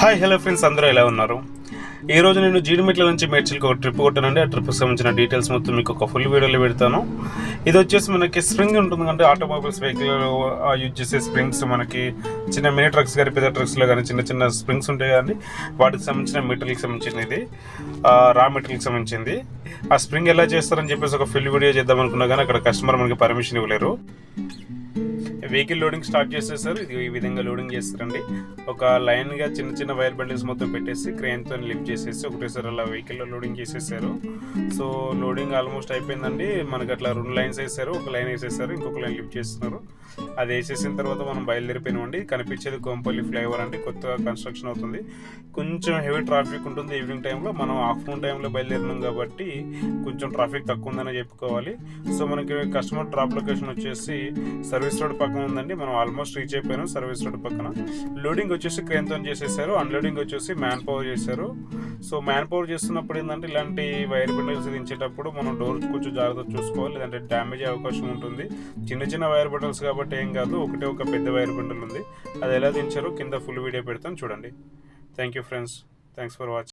Hi hello friends అందరూ ఎలా ఉన్నారు? ఈ రోజు నేను జీడిమెట్ల నుంచి మేడ్చిల్కి ఒక ట్రిప్ కొట్టానండి. ఆ ట్రిప్కి సంబంధించిన డీటెయిల్స్ మొత్తం మీకు ఒక ఫుల్ వీడియోలో పెడతాను. ఇది వచ్చేసి మనకి స్ప్రింగ్ ఉంటుంది అంటే ఆటోమొబైల్స్ వెహికల్ యూజ్ చేసే స్ప్రింగ్స్. మనకి చిన్న మినీ ట్రక్స్ కానీ పెద్ద ట్రక్స్లో కానీ చిన్న చిన్న స్ప్రింగ్స్ ఉంటాయి కానీ వాటికి సంబంధించిన మెటీరియల్కి సంబంధించిన ఇది రా మెటీరియల్కి సంబంధించింది. ఆ స్ప్రింగ్ ఎలా చేస్తారని చెప్పేసి ఒక ఫుల్ వీడియో చేద్దాం అనుకున్నా కానీ అక్కడ కస్టమర్ మనకి పర్మిషన్ ఇవ్వలేరు. వెహికల్ లోడింగ్ స్టార్ట్ చేసేసారు ఇది ఈ విధంగా లోడింగ్ చేస్తారండి. ఒక లైన్గా చిన్న చిన్న వైర్ బండిల్స్ మొత్తం పెట్టేసి క్రేన్తో లిఫ్ట్ చేసేసి ఒకటేసారి అలా వెహికల్లో లోడింగ్ చేసేసారు. సో లోడింగ్ ఆల్మోస్ట్ అయిపోయిందండి. మనకి అట్లా రెండు లైన్స్ వేసారు. ఒక లైన్ వేసేసారు. ఇంకొక లైన్ లిఫ్ట్ చేస్తున్నారు. అది వేసేసిన తర్వాత మనం బయలుదేరిపోయినామండి. కనిపించేది కోంపల్లి ఫ్లైఓవర్ అండి. కొత్తగా కన్స్ట్రక్షన్ అవుతుంది. కొంచెం హెవీ ట్రాఫిక్ ఉంటుంది ఈవినింగ్ టైంలో మనం ఆఫ్టర్నూన్ టైంలో బయలుదేరినాం కాబట్టి కొంచెం ట్రాఫిక్ తక్కువ ఉందని చెప్పుకోవాలి. సో మనకి కస్టమర్ డ్రాప్ లొకేషన్ వచ్చేసి సర్వీస్ రోడ్ పక్కన ఉందండి మనం ఆల్మోస్ట్ రీచ్ అయిపోయాను సర్వీస్ రోడ్ పక్కన. లోడింగ్ వచ్చేసి క్రేన్తో చేసేసారు. అన్లోడింగ్ వచ్చేసి మ్యాన్ పవర్ చేశారు. సో మ్యాన్ పవర్ చేస్తున్నప్పుడు ఏంటంటే ఇలాంటి వైర్ బండల్స్ దించేటప్పుడు మనం డోర్ కొంచెం జాగ్రత్త చూసుకోవాలి. లేదంటే డ్యామేజ్ అయ్యే అవకాశం ఉంటుంది. చిన్న చిన్న వైర్ బండల్స్ కాబట్టి ఏం కాదు. ఒకటే ఒక పెద్ద వైర్ బండల్ ఉంది. అది ఎలా దించారో కింద ఫుల్ వీడియో పెడతాను చూడండి. Thank you friends thanks for watching